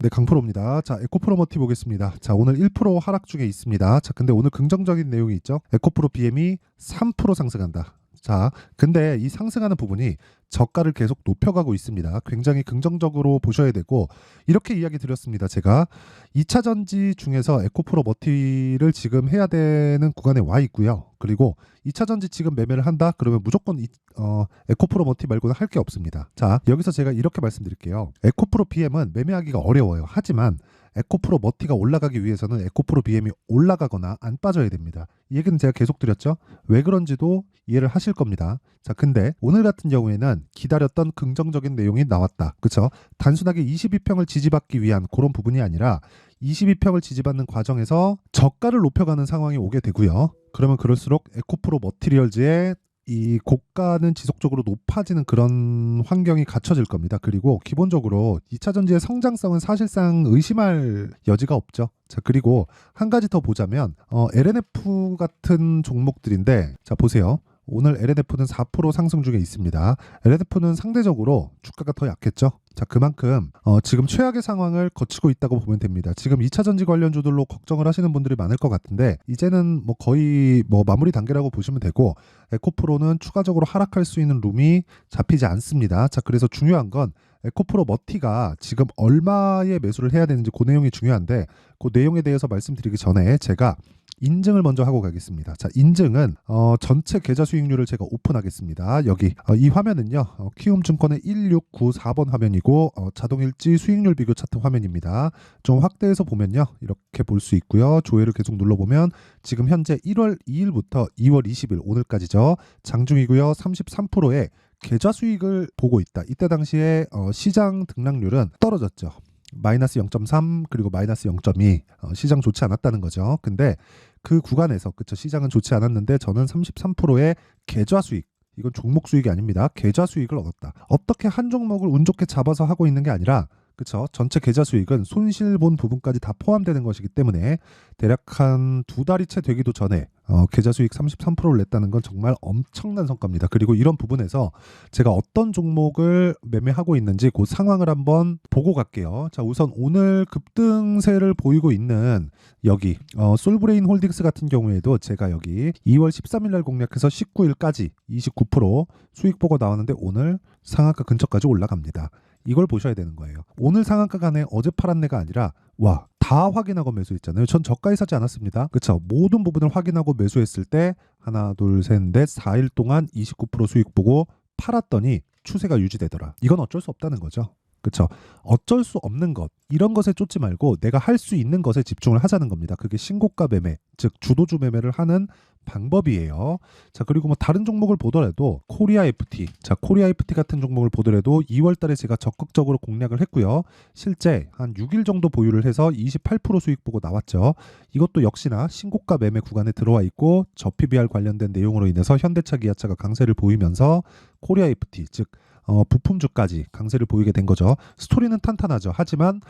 네, 강프로입니다. 자, 에코프로 머티 보겠습니다. 자, 오늘 1% 하락 중에 있습니다. 자, 근데 오늘 긍정적인 내용이 있죠. 에코프로 BM이 3% 상승한다. 자, 근데 이 상승하는 부분이 저가를 계속 높여가고 있습니다. 굉장히 긍정적으로 보셔야 되고 이렇게 이야기 드렸습니다. 제가 2차 전지 중에서 에코프로 머티를 지금 해야 되는 구간에 와 있고요. 그리고 2차 전지 지금 매매를 한다? 그러면 무조건 이, 어, 에코프로 머티 말고는 할 게 없습니다. 자, 여기서 제가 이렇게 말씀드릴게요. 에코프로 BM은 매매하기가 어려워요. 하지만 에코프로 머티가 올라가기 위해서는 에코프로 BM이 올라가거나 안 빠져야 됩니다. 이 얘기는 제가 계속 드렸죠. 왜 그런지도 이해를 하실 겁니다. 자, 근데 오늘 같은 경우에는 기다렸던 긍정적인 내용이 나왔다. 그쵸? 단순하게 22평을 지지받기 위한 그런 부분이 아니라 22평을 지지받는 과정에서 저가를 높여가는 상황이 오게 되고요. 그러면 그럴수록 에코프로 머티리얼즈의 이 고가는 지속적으로 높아지는 그런 환경이 갖춰질 겁니다. 그리고 기본적으로 2차 전지의 성장성은 사실상 의심할 여지가 없죠. 자, 그리고 한 가지 더 보자면 어, LNF 같은 종목들인데 자, 보세요. 오늘 LNF는 4% 상승 중에 있습니다. LNF는 상대적으로 주가가 더 약했죠. 자, 그만큼 어, 지금 최악의 상황을 거치고 있다고 보면 됩니다. 지금 2차 전지 관련주들로 걱정을 하시는 분들이 많을 것 같은데 이제는 뭐 거의 뭐 마무리 단계라고 보시면 되고 에코프로는 추가적으로 하락할 수 있는 룸이 잡히지 않습니다. 자, 그래서 중요한 건 에코프로 머티가 지금 얼마의 매수를 해야 되는지 그 내용이 중요한데 그 내용에 대해서 말씀드리기 전에 제가 인증을 먼저 하고 가겠습니다. 자, 인증은 어, 전체 계좌 수익률을 제가 오픈하겠습니다. 여기 어, 이 화면은요. 어, 키움증권의 1694번 화면이고 어, 자동일지 수익률 비교 차트 화면입니다. 좀 확대해서 보면요. 이렇게 볼 수 있고요. 조회를 계속 눌러보면 지금 현재 1월 2일부터 2월 20일 오늘까지죠. 장중이고요. 33%의 계좌 수익을 보고 있다. 이때 당시에 어, 시장 등락률은 떨어졌죠. 마이너스 0.3 그리고 마이너스 0.2 어, 시장 좋지 않았다는 거죠. 근데 그 구간에서 그쵸 시장은 좋지 않았는데 저는 33%의 계좌 수익 이건 종목 수익이 아닙니다. 계좌 수익을 얻었다. 어떻게 한 종목을 운 좋게 잡아서 하고 있는 게 아니라 그쵸 전체 계좌 수익은 손실 본 부분까지 다 포함되는 것이기 때문에 대략 한 두 달이 채 되기도 전에 어, 계좌 수익 33%를 냈다는 건 정말 엄청난 성과입니다. 그리고 이런 부분에서 제가 어떤 종목을 매매하고 있는지 그 상황을 한번 보고 갈게요. 자, 우선 오늘 급등세를 보이고 있는 여기 어, 솔브레인 홀딩스 같은 경우에도 제가 여기 2월 13일 날 공략해서 19일까지 29% 수익 보고 나왔는데 오늘 상한가 근처까지 올라갑니다. 이걸 보셔야 되는 거예요. 오늘 상한가 간에 어제 팔았네가 아니라 와, 다 확인하고 매수했잖아요. 전 저가에 사지 않았습니다. 그쵸? 모든 부분을 확인하고 매수했을 때 하나, 둘, 셋, 넷, 4일 동안 29% 수익 보고 팔았더니 추세가 유지되더라. 이건 어쩔 수 없다는 거죠. 그쵸? 어쩔 수 없는 것 이런 것에 쫓지 말고 내가 할 수 있는 것에 집중을 하자는 겁니다. 그게 신고가 매매, 즉 주도주 매매를 하는 방법이에요. 자, 그리고 뭐 다른 종목을 보더라도 코리아 FT. 자, 코리아 FT 같은 종목을 보더라도 2월 달에 제가 적극적으로 공략을 했고요. 실제 한 6일 정도 보유를 해서 28% 수익 보고 나왔죠. 이것도 역시나 신고가 매매 구간에 들어와 있고 저 PBR 관련된 내용으로 인해서 현대차 기아차가 강세를 보이면서 코리아 FT 즉 어, 부품주까지 강세를 보이게 된 거죠. 스토리는 탄탄하죠. 하지만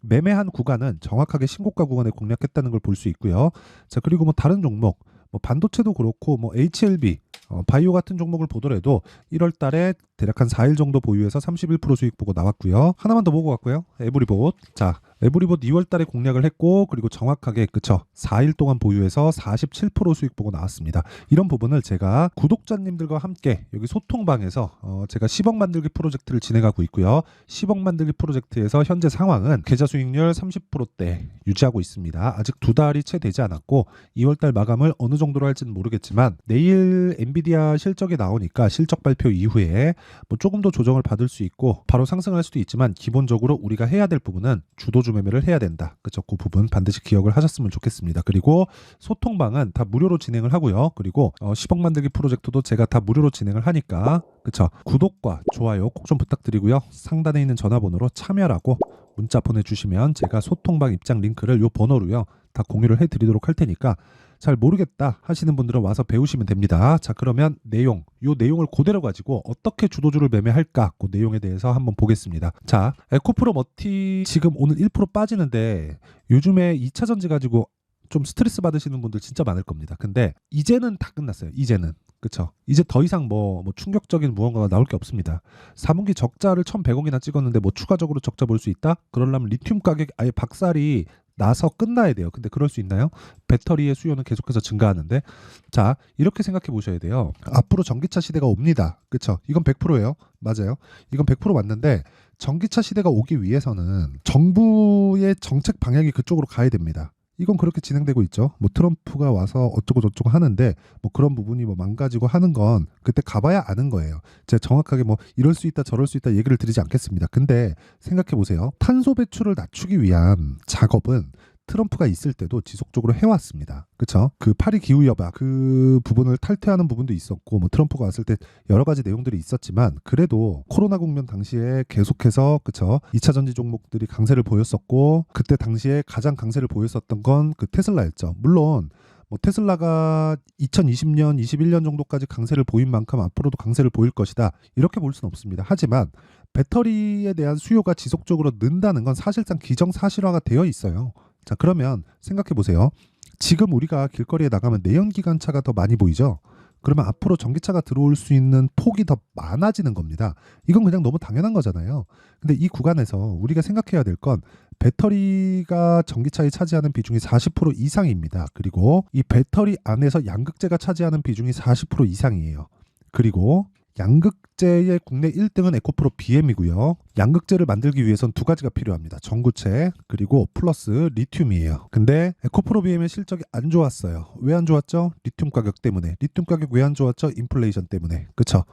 매매한 구간은 정확하게 신고가 구간에 공략했다는 걸 볼 수 있고요. 자 그리고 뭐 다른 종목 뭐 반도체도 그렇고 뭐 HLB 어, 바이오 같은 종목을 보더라도 1월 달에 대략 한 4일 정도 보유해서 31% 수익 보고 나왔고요. 하나만 더 보고 갔고요. 에브리봇. 자, 에브리봇 2월 달에 공략을 했고 그리고 정확하게 그쵸 4일 동안 보유해서 47% 수익 보고 나왔습니다. 이런 부분을 제가 구독자님들과 함께 여기 소통방에서 어, 제가 10억 만들기 프로젝트를 진행하고 있고요. 10억 만들기 프로젝트에서 현재 상황은 계좌 수익률 30%대 유지하고 있습니다. 아직 두 달이 채 되지 않았고 2월 달 마감을 어느 정도로 할지는 모르겠지만 내일 엔비디아 실적이 나오니까 실적 발표 이후에 뭐 조금 더 조정을 받을 수 있고 바로 상승할 수도 있지만 기본적으로 우리가 해야 될 부분은 주도 주 매매를 해야 된다. 그쵸? 그 부분 반드시 기억을 하셨으면 좋겠습니다. 그리고 소통방은 다 무료로 진행을 하고요. 그리고 어, 10억 만들기 프로젝트도 제가 다 무료로 진행을 하니까 그쵸? 구독과 좋아요 꼭 좀 부탁드리고요. 상단에 있는 전화번호로 참여라고 문자 보내주시면 제가 소통방 입장 링크를 요 번호로요 다 공유를 해드리도록 할 테니까 잘 모르겠다 하시는 분들은 와서 배우시면 됩니다. 자 그러면 내용 요 내용을 그대로 가지고 어떻게 주도주를 매매할까 그 내용에 대해서 한번 보겠습니다. 자 에코프로 머티 지금 오늘 1% 빠지는데 요즘에 2차 전지 가지고 좀 스트레스 받으시는 분들 진짜 많을 겁니다. 근데 이제는 다 끝났어요. 이제는. 그쵸 이제 더 이상 뭐, 뭐 충격적인 무언가가 나올 게 없습니다. 4분기 적자를 1,100억이나 찍었는데 뭐 추가적으로 적자 볼 수 있다? 그러려면 리튬 가격 아예 박살이 나서 끝나야 돼요. 근데 그럴 수 있나요? 배터리의 수요는 계속해서 증가하는데 자 이렇게 생각해 보셔야 돼요. 앞으로 전기차 시대가 옵니다. 그쵸 이건 100%예요. 맞아요. 이건 100% 맞는데 전기차 시대가 오기 위해서는 정부의 정책 방향이 그쪽으로 가야 됩니다. 이건 그렇게 진행되고 있죠. 뭐 트럼프가 와서 어쩌고 저쩌고 하는데 뭐 그런 부분이 뭐 망가지고 하는 건 그때 가봐야 아는 거예요. 제가 정확하게 뭐 이럴 수 있다 저럴 수 있다 얘기를 드리지 않겠습니다. 근데 생각해 보세요. 탄소 배출을 낮추기 위한 작업은 트럼프가 있을 때도 지속적으로 해왔습니다. 그쵸? 그 파리 기후 협약 그 부분을 탈퇴하는 부분도 있었고 뭐 트럼프가 왔을 때 여러 가지 내용들이 있었지만 그래도 코로나 국면 당시에 계속해서 그쵸? 2차 전지 종목들이 강세를 보였었고 그때 당시에 가장 강세를 보였었던 건 그 테슬라였죠. 물론 뭐 테슬라가 2020년, 21년 정도까지 강세를 보인 만큼 앞으로도 강세를 보일 것이다. 이렇게 볼 수는 없습니다. 하지만 배터리에 대한 수요가 지속적으로 는다는 건 사실상 기정사실화가 되어 있어요. 자, 그러면 생각해 보세요. 지금 우리가 길거리에 나가면 내연기관차가 더 많이 보이죠? 그러면 앞으로 전기차가 들어올 수 있는 폭이 더 많아지는 겁니다. 이건 그냥 너무 당연한 거잖아요. 근데 이 구간에서 우리가 생각해야 될 건 배터리가 전기차에 차지하는 비중이 40% 이상입니다. 그리고 이 배터리 안에서 양극재가 차지하는 비중이 40% 이상이에요. 그리고 양극재의 국내 1등은 에코프로 BM이고요. 양극재를 만들기 위해선 두 가지가 필요합니다. 전구체 그리고 플러스 리튬이에요. 근데 에코프로 BM의 실적이 안 좋았어요. 왜 안 좋았죠? 리튬 가격 때문에. 리튬 가격 왜 안 좋았죠? 인플레이션 때문에. 그쵸?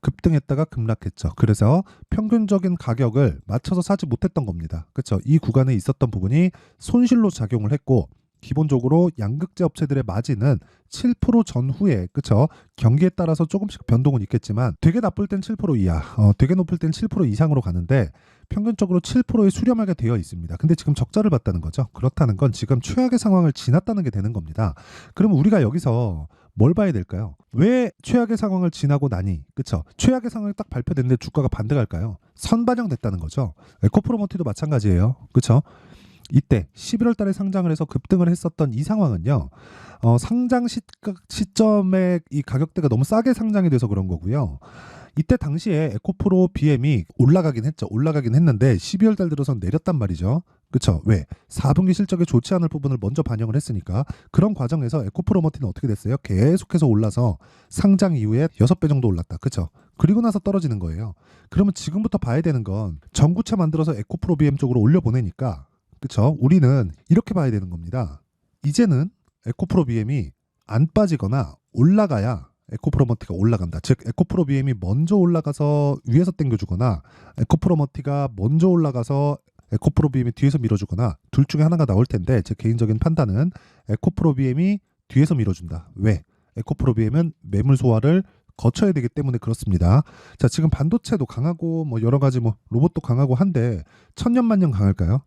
급등했다가 급락했죠. 그래서 평균적인 가격을 맞춰서 사지 못했던 겁니다. 그렇죠? 이 구간에 있었던 부분이 손실로 작용을 했고 기본적으로 양극재 업체들의 마진은 7% 전후에 그쵸 경기에 따라서 조금씩 변동은 있겠지만 되게 나쁠 땐 7% 이하, 어, 되게 높을 땐 7% 이상으로 가는데 평균적으로 7%에 수렴하게 되어 있습니다. 근데 지금 적자를 봤다는 거죠. 그렇다는 건 지금 최악의 상황을 지났다는 게 되는 겁니다. 그러면 우리가 여기서 뭘 봐야 될까요? 왜 최악의 상황을 지나고 나니, 그쵸? 최악의 상황이 딱 발표됐는데 주가가 반대 갈까요? 선반영됐다는 거죠. 에코프로모티도 마찬가지예요. 그쵸? 이때 11월 달에 상장을 해서 급등을 했었던 이 상황은요. 어, 상장 시, 시점에 이 가격대가 너무 싸게 상장이 돼서 그런 거고요. 이때 당시에 에코프로 BM이 올라가긴 했죠. 올라가긴 했는데 12월 달 들어서 내렸단 말이죠. 그쵸? 왜? 4분기 실적에 좋지 않을 부분을 먼저 반영을 했으니까 그런 과정에서 에코프로머티는 어떻게 됐어요? 계속해서 올라서 상장 이후에 6배 정도 올랐다. 그쵸? 그리고 나서 떨어지는 거예요. 그러면 지금부터 봐야 되는 건 전구체 만들어서 에코프로 BM 쪽으로 올려 보내니까 그쵸? 우리는 이렇게 봐야 되는 겁니다. 이제는 에코프로 BM이 안 빠지거나 올라가야 에코프로머티가 올라간다. 즉 에코프로 BM이 먼저 올라가서 위에서 당겨주거나 에코프로머티가 먼저 올라가서 에코프로 BM이 뒤에서 밀어주거나 둘 중에 하나가 나올 텐데 제 개인적인 판단은 에코프로 BM이 뒤에서 밀어준다. 왜? 에코프로 BM은 매물 소화를 거쳐야 되기 때문에 그렇습니다. 자 지금 반도체도 강하고 뭐 여러 가지 뭐 로봇도 강하고 한데 천년만년 강할까요?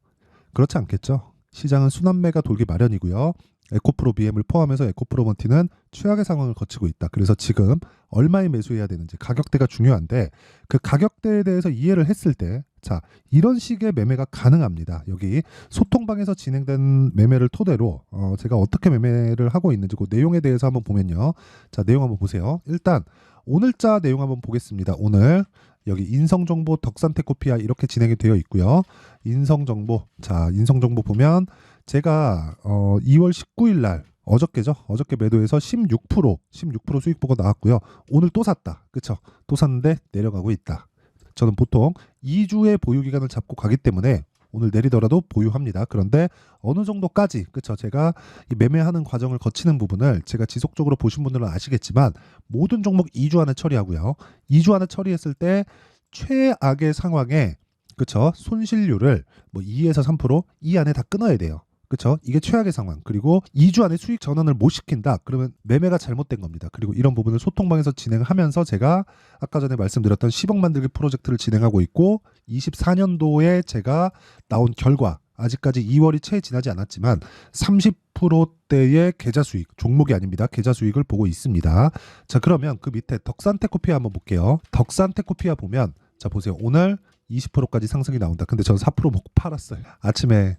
그렇지 않겠죠. 시장은 순환매가 돌기 마련이고요. 에코프로 BM을 포함해서 에코프로 먼티는 최악의 상황을 거치고 있다. 그래서 지금 얼마에 매수해야 되는지 가격대가 중요한데 그 가격대에 대해서 이해를 했을 때 자, 이런 식의 매매가 가능합니다. 여기 소통방에서 진행된 매매를 토대로 어, 제가 어떻게 매매를 하고 있는지 그 내용에 대해서 한번 보면요. 자, 내용 한번 보세요. 일단 오늘자 내용 한번 보겠습니다. 오늘 여기 인성정보 덕산테코피아 이렇게 진행이 되어 있고요. 인성정보 자 인성정보 보면 제가 어 2월 19일 날 어저께죠. 어저께 매도해서 16% 16% 수익 보고 나왔고요. 오늘 또 샀다. 그쵸? 또 샀는데 내려가고 있다. 저는 보통 2주의 보유 기간을 잡고 가기 때문에 오늘 내리더라도 보유합니다. 그런데 어느 정도까지 그쵸 제가 이 매매하는 과정을 거치는 부분을 제가 지속적으로 보신 분들은 아시겠지만 모든 종목 2주 안에 처리하고요. 2주 안에 처리했을 때 최악의 상황에 그쵸 손실률을 뭐 2에서 3%이 안에 다 끊어야 돼요. 그쵸? 이게 최악의 상황. 그리고 2주 안에 수익 전환을 못 시킨다. 그러면 매매가 잘못된 겁니다. 그리고 이런 부분을 소통방에서 진행하면서 제가 아까 전에 말씀드렸던 10억 만들기 프로젝트를 진행하고 있고 24년도에 제가 나온 결과 아직까지 2월이 채 지나지 않았지만 30%대의 계좌 수익, 종목이 아닙니다. 계좌 수익을 보고 있습니다. 자, 그러면 그 밑에 덕산테코피아 한번 볼게요. 덕산테코피아 보면 자, 보세요. 오늘 20%까지 상승이 나온다. 근데 저는 4% 먹고 팔았어요. 아침에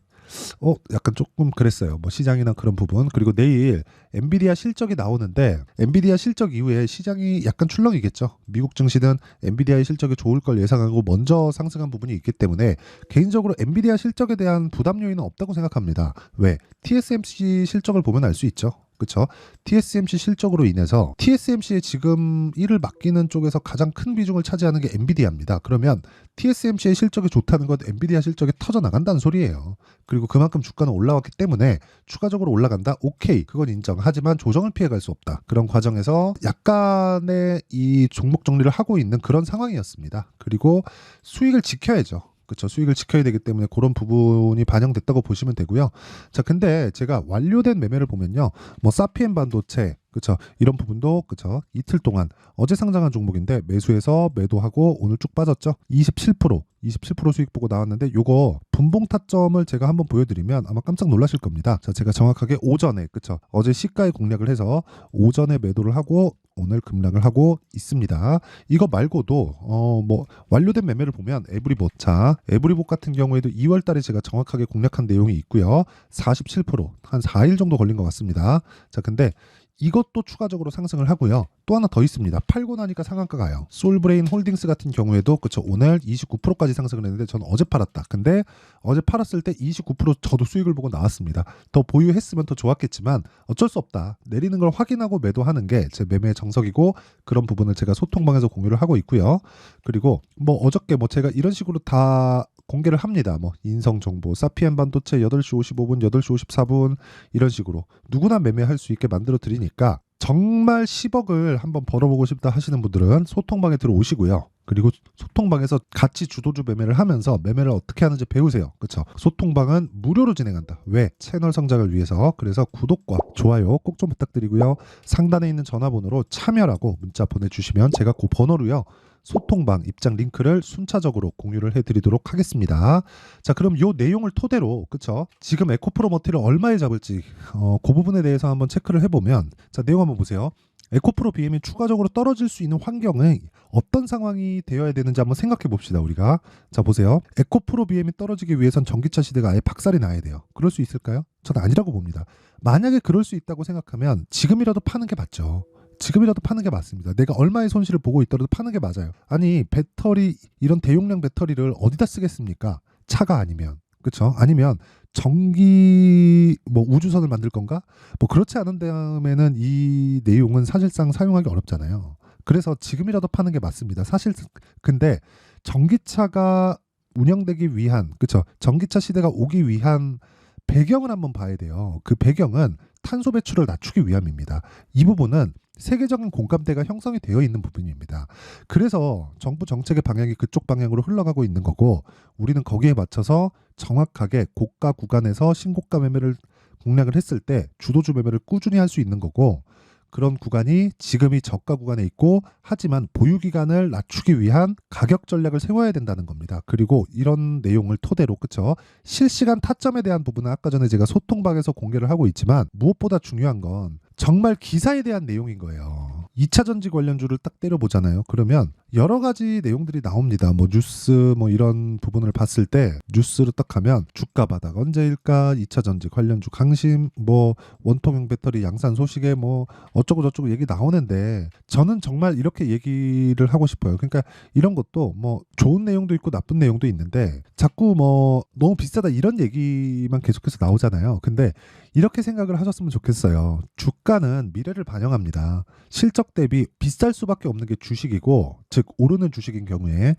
어 약간 조금 그랬어요. 뭐 시장이나 그런 부분 그리고 내일 엔비디아 실적이 나오는데 엔비디아 실적 이후에 시장이 약간 출렁이겠죠. 미국 증시는 엔비디아의 실적이 좋을 걸 예상하고 먼저 상승한 부분이 있기 때문에 개인적으로 엔비디아 실적에 대한 부담 요인은 없다고 생각합니다. 왜? TSMC 실적을 보면 알 수 있죠. 그렇죠? TSMC 실적으로 인해서 TSMC에 지금 일을 맡기는 쪽에서 가장 큰 비중을 차지하는 게 엔비디아입니다. 그러면 TSMC의 실적이 좋다는 건 엔비디아 실적이 터져 나간다는 소리예요. 그리고 그만큼 주가는 올라왔기 때문에 추가적으로 올라간다. 오케이. 그건 인정. 하지만 조정을 피해 갈 수 없다. 그런 과정에서 약간의 이 종목 정리를 하고 있는 그런 상황이었습니다. 그리고 수익을 지켜야죠. 그렇죠. 수익을 지켜야 되기 때문에 그런 부분이 반영됐다고 보시면 되고요. 자, 근데 제가 완료된 매매를 보면요. 뭐 사피엔 반도체 그렇죠. 이런 부분도 그렇죠. 이틀 동안 어제 상장한 종목인데 매수해서 매도하고 오늘 쭉 빠졌죠. 27% 27% 수익 보고 나왔는데 요거 분봉 타점을 제가 한번 보여드리면 아마 깜짝 놀라실 겁니다. 자, 제가 정확하게 오전에 그렇죠. 어제 시가에 공략을 해서 오전에 매도를 하고 오늘 급락을 하고 있습니다. 이거 말고도 어 뭐 완료된 매매를 보면 에브리봇 자 에브리봇 같은 경우에도 2월달에 제가 정확하게 공략한 내용이 있고요. 47%한 4일 정도 걸린 것 같습니다. 자, 근데 이것도 추가적으로 상승을 하고요. 또 하나 더 있습니다. 팔고 나니까 상한가 가요. 솔브레인 홀딩스 같은 경우에도 그쵸 오늘 29%까지 상승을 했는데 저는 어제 팔았다. 근데 어제 팔았을 때 29% 저도 수익을 보고 나왔습니다. 더 보유했으면 더 좋았겠지만 어쩔 수 없다. 내리는 걸 확인하고 매도하는 게 제 매매의 정석이고 그런 부분을 제가 소통방에서 공유를 하고 있고요. 그리고 뭐 어저께 뭐 제가 이런 식으로 다 공개를 합니다. 뭐 인성 정보, 사피엔 반도체 8시 55분, 8시 54분 이런 식으로 누구나 매매할 수 있게 만들어 드리니까 정말 10억을 한번 벌어보고 싶다 하시는 분들은 소통방에 들어오시고요. 그리고 소통방에서 같이 주도주 매매를 하면서 매매를 어떻게 하는지 배우세요. 그렇죠? 소통방은 무료로 진행한다. 왜? 채널 성장을 위해서. 그래서 구독과 좋아요 꼭 좀 부탁드리고요. 상단에 있는 전화번호로 참여라고 문자 보내주시면 제가 그 번호로요. 소통방 입장 링크를 순차적으로 공유를 해드리도록 하겠습니다. 자, 그럼 요 내용을 토대로 그쵸? 지금 에코프로 머티를 얼마에 잡을지 어, 그 부분에 대해서 한번 체크를 해보면 자 내용 한번 보세요. 에코프로 BM이 추가적으로 떨어질 수 있는 환경은 어떤 상황이 되어야 되는지 한번 생각해 봅시다 우리가 자 보세요 에코프로 BM이 떨어지기 위해선 전기차 시대가 아예 박살이 나야 돼요 그럴 수 있을까요? 저는 아니라고 봅니다 만약에 그럴 수 있다고 생각하면 지금이라도 파는 게 맞죠 지금이라도 파는 게 맞습니다. 내가 얼마의 손실을 보고 있더라도 파는 게 맞아요. 아니 배터리 이런 대용량 배터리를 어디다 쓰겠습니까? 차가 아니면 그렇죠? 아니면 전기 뭐 우주선을 만들 건가? 뭐 그렇지 않은 다음에는 이 내용은 사실상 사용하기 어렵잖아요. 그래서 지금이라도 파는 게 맞습니다. 사실 근데 전기차가 운영되기 위한 그렇죠? 전기차 시대가 오기 위한 배경을 한번 봐야 돼요. 그 배경은 탄소 배출을 낮추기 위함입니다. 이 부분은 세계적인 공감대가 형성이 되어 있는 부분입니다. 그래서 정부 정책의 방향이 그쪽 방향으로 흘러가고 있는 거고 우리는 거기에 맞춰서 정확하게 고가 구간에서 신고가 매매를 공략을 했을 때 주도주 매매를 꾸준히 할 수 있는 거고 그런 구간이 지금이 저가 구간에 있고 하지만 보유 기간을 낮추기 위한 가격 전략을 세워야 된다는 겁니다. 그리고 이런 내용을 토대로 그쵸 실시간 타점에 대한 부분은 아까 전에 제가 소통방에서 공개를 하고 있지만 무엇보다 중요한 건 정말 기사에 대한 내용인 거예요. 2차 전지 관련주를 딱 때려보잖아요. 그러면 여러 가지 내용들이 나옵니다. 뭐 뉴스 뭐 이런 부분을 봤을 때 뉴스를 딱 가면 주가 바닥 언제일까? 2차 전지 관련주 강심 뭐 원통형 배터리 양산 소식에 뭐 어쩌고 저쩌고 얘기 나오는데 저는 정말 이렇게 얘기를 하고 싶어요. 그러니까 이런 것도 뭐 좋은 내용도 있고 나쁜 내용도 있는데 자꾸 뭐 너무 비싸다 이런 얘기만 계속해서 나오잖아요. 근데 이렇게 생각을 하셨으면 좋겠어요. 주가는 미래를 반영합니다. 실적 대비 비쌀 수밖에 없는 게 주식이고, 즉 오르는 주식인 경우에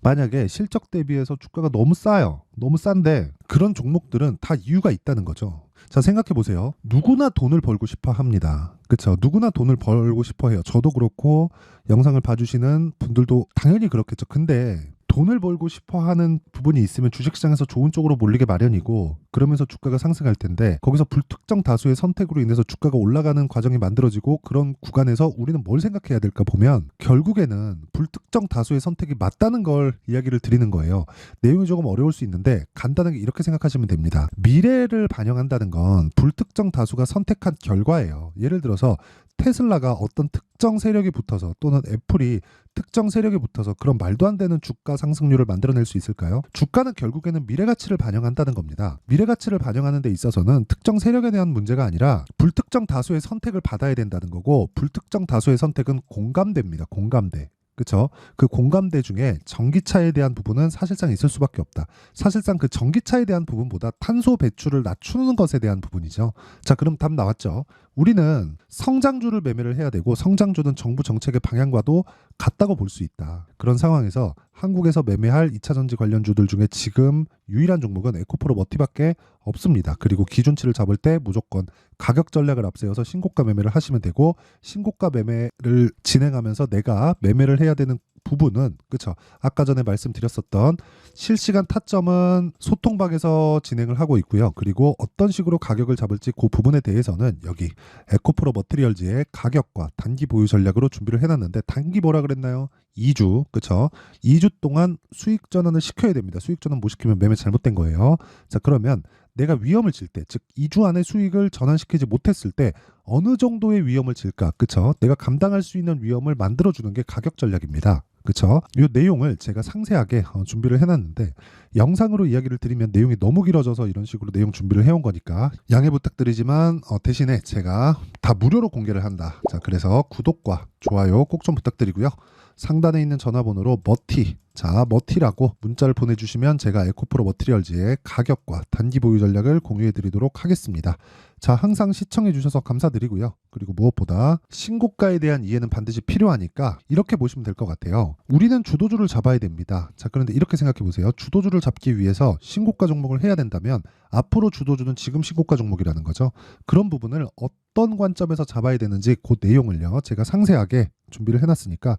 만약에 실적 대비해서 주가가 너무 싸요. 너무 싼데 그런 종목들은 다 이유가 있다는 거죠. 자 생각해 보세요. 누구나 돈을 벌고 싶어 합니다. 그렇죠. 누구나 돈을 벌고 싶어 해요. 저도 그렇고 영상을 봐주시는 분들도 당연히 그렇겠죠. 근데 돈을 벌고 싶어 하는 부분이 있으면 주식시장에서 좋은 쪽으로 몰리게 마련이고 그러면서 주가가 상승할 텐데 거기서 불특정 다수의 선택으로 인해서 주가가 올라가는 과정이 만들어지고 그런 구간에서 우리는 뭘 생각해야 될까 보면 결국에는 불특정 다수의 선택이 맞다는 걸 이야기를 드리는 거예요. 내용이 조금 어려울 수 있는데 간단하게 이렇게 생각하시면 됩니다. 미래를 반영한다는 건 불특정 다수가 선택한 결과예요. 예를 들어서 테슬라가 어떤 특정 세력이 붙어서 또는 애플이 특정 세력이 붙어서 그런 말도 안 되는 주가 상승률을 만들어낼 수 있을까요? 주가는 결국에는 미래 가치를 반영한다는 겁니다. 미래 가치를 반영하는 데 있어서는 특정 세력에 대한 문제가 아니라 불특정 다수의 선택을 받아야 된다는 거고 불특정 다수의 선택은 공감대입니다. 공감대. 그쵸? 그 공감대 중에 전기차에 대한 부분은 사실상 있을 수밖에 없다. 사실상 그 전기차에 대한 부분보다 탄소 배출을 낮추는 것에 대한 부분이죠. 자, 그럼 답 나왔죠. 우리는 성장주를 매매를 해야 되고 성장주는 정부 정책의 방향과도 같다고 볼 수 있다. 그런 상황에서 한국에서 매매할 2차 전지 관련주들 중에 지금 유일한 종목은 에코프로 머티밖에 없습니다. 그리고 기준치를 잡을 때 무조건 가격 전략을 앞세워서 신고가 매매를 하시면 되고 신고가 매매를 진행하면서 내가 매매를 해야 되는 부분은 그쵸? 아까 전에 말씀드렸었던 실시간 타점은 소통방에서 진행을 하고 있고요. 그리고 어떤 식으로 가격을 잡을지 그 부분에 대해서는 여기 에코프로 머티리얼즈의 가격과 단기 보유 전략으로 준비를 해놨는데 단기 뭐라 그랬나요? 2주 그쵸? 2주 동안 수익 전환을 시켜야 됩니다. 수익 전환 못 시키면 매매 잘못된 거예요. 자 그러면 내가 위험을 질 때, 즉 2주 안에 수익을 전환시키지 못했을 때 어느 정도의 위험을 질까? 그쵸? 내가 감당할 수 있는 위험을 만들어 주는 게 가격 전략입니다. 그쵸? 이 내용을 제가 상세하게 어, 준비를 해놨는데 영상으로 이야기를 드리면 내용이 너무 길어져서 이런 식으로 내용 준비를 해온 거니까 양해 부탁드리지만 어, 대신에 제가 다 무료로 공개를 한다. 자, 그래서 구독과 좋아요 꼭 좀 부탁드리고요. 상단에 있는 전화번호로 머티 자 머티라고 문자를 보내주시면 제가 에코프로 머티리얼즈의 가격과 단기 보유 전략을 공유해 드리도록 하겠습니다. 자 항상 시청해 주셔서 감사드리고요. 그리고 무엇보다 신고가에 대한 이해는 반드시 필요하니까 이렇게 보시면 될 것 같아요. 우리는 주도주를 잡아야 됩니다. 자 그런데 이렇게 생각해 보세요. 주도주를 잡기 위해서 신고가 종목을 해야 된다면 앞으로 주도주는 지금 신고가 종목이라는 거죠. 그런 부분을 어떤 관점에서 잡아야 되는지 그 내용을요 제가 상세하게 준비를 해놨으니까